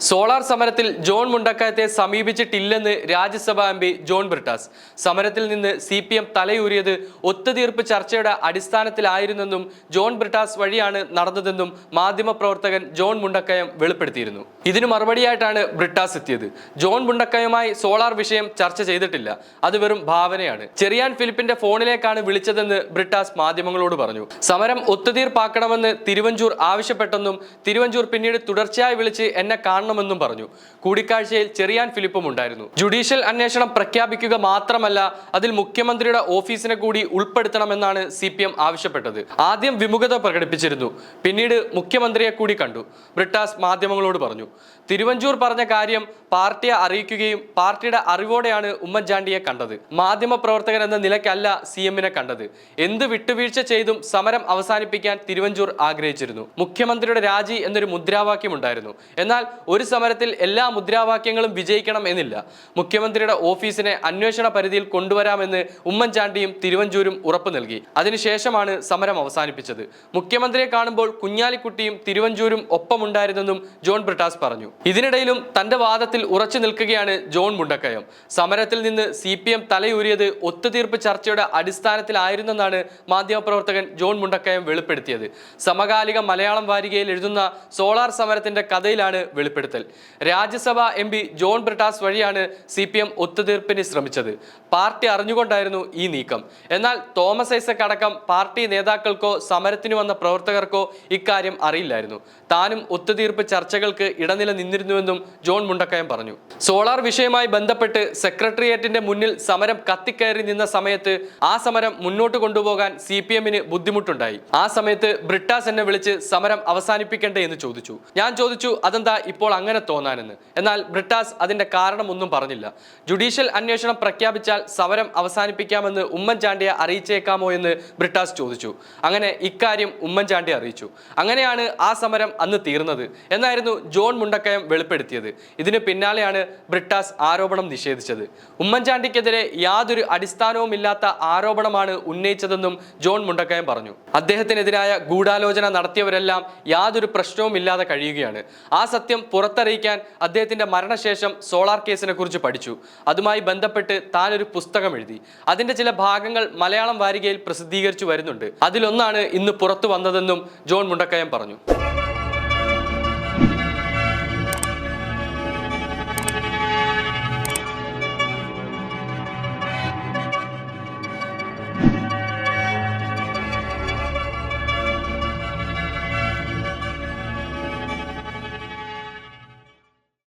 Solar സമരത്തിൽ John മുണ്ടക്കയത്തെ സമീപിച്ചിട്ടില്ലെന്ന് Rajya Sabha M P John Brittas. സമരത്തിൽ നിന്ന് സി പി എം തലയൂരിയത് ഒത്തുതീർപ്പ് ചർച്ചയുടെ അടിസ്ഥാനത്തിലായിരുന്നെന്നും ജോൺ ബ്രിട്ടാസ് വഴിയാണ് നടന്നതെന്നും മാധ്യമപ്രവർത്തകൻ ജോൺ മുണ്ടക്കയം വെളിപ്പെടുത്തിയിരുന്നു. ഇതിനു മറുപടിയായിട്ടാണ് ബ്രിട്ടാസ് എത്തിയത്. ജോൺ മുണ്ടക്കയുമായി സോളാർ വിഷയം ചർച്ച ചെയ്തിട്ടില്ല. അത് വെറും ഭാവനയാണ്. ചെറിയാൻ ഫിലിപ്പിന്റെ ഫോണിലേക്കാണ് വിളിച്ചതെന്ന് ബ്രിട്ടാസ് മാധ്യമങ്ങളോട് പറഞ്ഞു. സമരം ഒത്തുതീർപ്പാക്കണമെന്ന് തിരുവഞ്ചൂർ ആവശ്യപ്പെട്ടെന്നും തിരുവഞ്ചൂർ പിന്നീട് തുടർച്ചയായി വിളിച്ച് എന്നെ കാണണമെന്നും പറഞ്ഞു. കൂടിക്കാഴ്ചയിൽ ചെറിയാൻ ഫിലിപ്പും ഉണ്ടായിരുന്നു. ജുഡീഷ്യൽ അന്വേഷണം പ്രഖ്യാപിക്കുക മാത്രമല്ല അതിൽ മുഖ്യമന്ത്രിയുടെ ഓഫീസിനെ കൂടി ഉൾപ്പെടുത്തണമെന്നാണ് സി പി എം ആവശ്യപ്പെട്ടത്. ആദ്യം വിമുഖത പ്രകടിപ്പിച്ചിരുന്നു. പിന്നീട് മുഖ്യമന്ത്രിയെ കൂടി കണ്ടു. ബ്രിട്ടാസ് മാധ്യമങ്ങളോട് പറഞ്ഞു. തിരുവഞ്ചൂർ പറഞ്ഞ കാര്യം പാർട്ടിയെ അറിയിക്കുകയും പാർട്ടിയുടെ അറിവോടെയാണ് ഉമ്മൻചാണ്ടിയെ കണ്ടത്. മാധ്യമ പ്രവർത്തകൻ എന്ന നിലയ്ക്കല്ല സി എമ്മിനെ കണ്ടത്. എന്ത് വിട്ടുവീഴ്ച ചെയ്തും സമരം അവസാനിപ്പിക്കാൻ തിരുവഞ്ചൂർ ആഗ്രഹിച്ചിരുന്നു. മുഖ്യമന്ത്രിയുടെ രാജി എന്നൊരു മുദ്രാവാക്യം ഉണ്ടായിരുന്നു. എന്നാൽ ഒരു സമരത്തിൽ എല്ലാ മുദ്രാവാക്യങ്ങളും വിജയിക്കണം എന്നില്ല. മുഖ്യമന്ത്രിയുടെ ഓഫീസിനെ അന്വേഷണ പരിധിയിൽ കൊണ്ടുവരാമെന്ന് ഉമ്മൻചാണ്ടിയും തിരുവഞ്ചൂരും ഉറപ്പു നൽകി. അതിനുശേഷമാണ് സമരം അവസാനിപ്പിച്ചത്. മുഖ്യമന്ത്രിയെ കാണുമ്പോൾ കുഞ്ഞാലിക്കുട്ടിയും തിരുവഞ്ചൂരും ഒപ്പമുണ്ടായിരുന്നെന്നും ജോൺ ബ്രിട്ടാസ് പറഞ്ഞു. ഇതിനിടയിലും തന്റെ വാദത്തിൽ ഉറച്ചു നിൽക്കുകയാണ് ജോൺ മുണ്ടക്കയം. സമരത്തിൽ നിന്ന് സി പി എം തലയൂരിയത് ഒത്തുതീർപ്പ് ചർച്ചയുടെ അടിസ്ഥാനത്തിലായിരുന്നെന്നാണ് മാധ്യമപ്രവർത്തകൻ ജോൺ മുണ്ടക്കയം വെളിപ്പെടുത്തിയത്. സമകാലിക മലയാളം വാരികയിൽ എഴുതുന്ന സോളാർ സമരത്തിന്റെ കഥയിലാണ് വെളിപ്പെടുത്തൽ Rajya Sabha M P John Brittas വഴിയാണ് സി പി എം ഒത്തുതീർപ്പിന് ശ്രമിച്ചത്. പാർട്ടി അറിഞ്ഞുകൊണ്ടായിരുന്നു ഈ നീക്കം. എന്നാൽ തോമസ് ഐസക് അടക്കം പാർട്ടി നേതാക്കൾക്കോ സമരത്തിന് വന്ന പ്രവർത്തകർക്കോ ഇക്കാര്യം അറിയില്ലായിരുന്നു. താനും ഒത്തുതീർപ്പ് ചർച്ചകൾക്ക് ഇടനില നിന്നിരുന്നുവെന്നും ജോൺ മുണ്ടക്കയം പറഞ്ഞു. സോളാർ വിഷയവുമായി ബന്ധപ്പെട്ട് സെക്രട്ടേറിയറ്റിന്റെ മുന്നിൽ സമരം കത്തിക്കയറി നിന്ന സമയത്ത് ആ സമരം മുന്നോട്ട് കൊണ്ടുപോകാൻ സി പി എമ്മിന് ബുദ്ധിമുട്ടുണ്ടായി. ആ സമയത്ത് ബ്രിട്ടാസ് എന്നെ വിളിച്ച് സമരം അവസാനിപ്പിക്കണ്ടേ എന്ന് ചോദിച്ചു. ഞാൻ ചോദിച്ചു അതെന്താ ഇപ്പോൾ അങ്ങനെ തോന്നാനെന്ന്. എന്നാൽ ബ്രിട്ടാസ് അതിന്റെ കാരണമൊന്നും പറഞ്ഞില്ല. ജുഡീഷ്യൽ അന്വേഷണം പ്രഖ്യാപിച്ചാൽ സമരം അവസാനിപ്പിക്കാമെന്ന് ഉമ്മൻചാണ്ടിയെ അറിയിച്ചേക്കാമോ എന്ന് ബ്രിട്ടാസ് ചോദിച്ചു. അങ്ങനെ ഇക്കാര്യം ഉമ്മൻചാണ്ടി അറിയിച്ചു. അങ്ങനെയാണ് ആ സമരം അന്ന് തീർന്നത് എന്നായിരുന്നു ജോൺ മുണ്ടക്കയം വെളിപ്പെടുത്തിയത്. ഇതിന് പിന്നാലെയാണ് ബ്രിട്ടാസ് ആരോപണം നിഷേധിച്ചത്. ഉമ്മൻചാണ്ടിക്കെതിരെ യാതൊരു അടിസ്ഥാനവുമില്ലാത്ത ആരോപണമാണ് ഉന്നയിച്ചതെന്നും ജോൺ മുണ്ടക്കയം പറഞ്ഞു. അദ്ദേഹത്തിനെതിരായ ഗൂഢാലോചന നടത്തിയവരെല്ലാം യാതൊരു പ്രശ്നവും ഇല്ലാതെ കഴിയുകയാണ്. ആ സത്യം പുറത്തറിയിക്കാൻ അദ്ദേഹത്തിന്റെ മരണശേഷം സോളാർ കേസിനെ കുറിച്ച് പഠിച്ചു. അതുമായി ബന്ധപ്പെട്ട് താൻ ഒരു പുസ്തകം എഴുതി. അതിന്റെ ചില ഭാഗങ്ങൾ മലയാളം വാരികയിൽ പ്രസിദ്ധീകരിച്ചു വരുന്നുണ്ട്. അതിലൊന്നാണ് ഇന്ന് പുറത്തു വന്നതെന്നും ജോൺ മുണ്ടക്കയം പറഞ്ഞു.